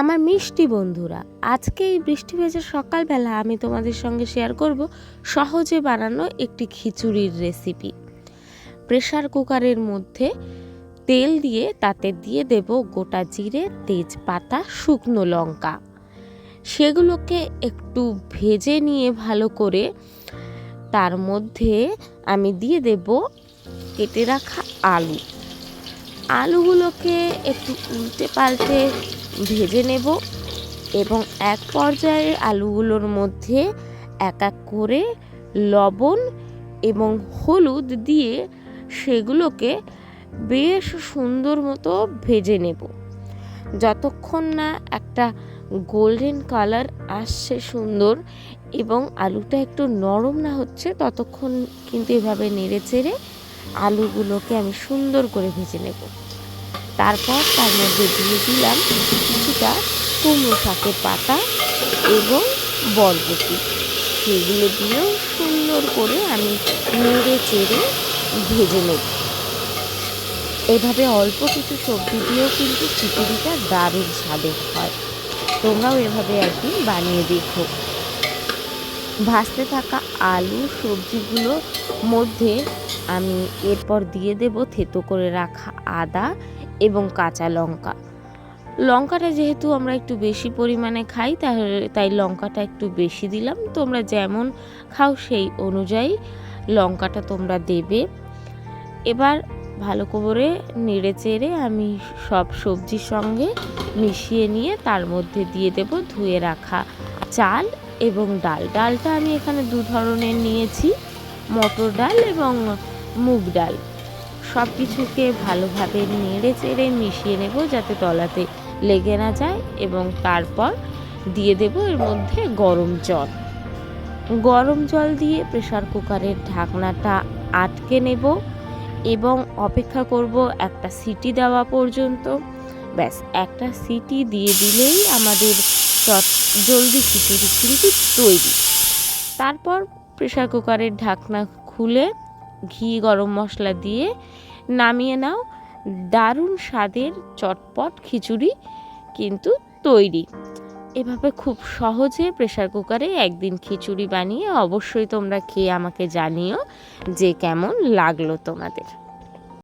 আমার মিষ্টি বন্ধুরা, আজকে এই বৃষ্টি ভেজা সকালবেলা আমি তোমাদের সঙ্গে শেয়ার করব সহজে বানানো একটি খিচুড়ির রেসিপি প্রেসার কুকারের মধ্যে তেল দিয়ে তাতে দিয়ে দেব গোটা জিরে, তেজপাতা, শুকনো লঙ্কা। সেগুলোকে একটু ভেজে নিয়ে ভালো করে তার মধ্যে আমি দিয়ে দেব কেটে রাখা আলু। আলুগুলোকে একটু উল্টে পাল্টে ভেজে নেব এবং এক পর্যায়ে আলুগুলোর মধ্যে এক এক করে লবণ এবং হলুদ দিয়ে সেগুলোকে বেশ সুন্দর মতো ভেজে নেব। যতক্ষণ না একটা গোল্ডেন কালার আসছে সুন্দর এবং আলুটা একটু নরম না হচ্ছে, ততক্ষণ কিন্তু এভাবে নেড়ে চেড়ে আলুগুলোকে আমি সুন্দর করে ভেজে নেব। তারপর তার মধ্যে দিয়ে দিলাম কিছুটা কুমড়ো শাকের পাতা এবং বরবটি। সেগুলো দিয়েও সুন্দর করে আমি নেড়ে চেড়ে ভেজে নেব। এভাবে অল্প কিছু সবজি দিয়েও কিন্তু খিচুড়িটা দারুণ স্বাদের হয়। তোমরাও এভাবে একদিন বানিয়ে দেখো। ভাজতে থাকা আলু সবজিগুলোর মধ্যে আমি এরপর দিয়ে দেব থেতো করে রাখা আদা এবং কাঁচা লঙ্কা। লঙ্কাটা যেহেতু আমরা একটু বেশি পরিমাণে খাই, তাহলে তাই লঙ্কাটা একটু বেশি দিলাম। তোমরা যেমন খাও সেই অনুযায়ী লঙ্কাটা তোমরা দেবে। এবার ভালো করে নেড়ে চেড়ে আমি সব সবজির সঙ্গে মিশিয়ে নিয়ে তার মধ্যে দিয়ে দেব ধুয়ে রাখা চাল এবং ডাল। ডালটা আমি এখানে দু ধরনের নিয়েছি। মটর ডাল এবং মুগ ডাল। সব কিছুকে ভালোভাবে নেড়ে চেড়ে মিশিয়ে নেব যাতে তলাতে লেগে না যায় এবং তারপর দিয়ে দেব এর মধ্যে গরম জল। গরম জল দিয়ে প্রেশার কুকারের ঢাকনাটা আটকে নেব এবং অপেক্ষা করব একটা সিটি দেওয়া পর্যন্ত। ব্যাস, একটা সিটি দিয়ে দিলেই আমাদের চট, জলদি খিচুড়ি কিন্তু তৈরি। তারপর প্রেসার কুকারের ঢাকনা খুলে ঘি, গরম মশলা দিয়ে নামিয়ে নাও। দারুণ স্বাদের চটপট খিচুড়ি কিন্তু তৈরি। এভাবে খুব সহজে প্রেসার কুকারে একদিন খিচুড়ি বানিয়ে অবশ্যই তোমরা খেয়ে আমাকে জানিও যে কেমন লাগল তোমাদের।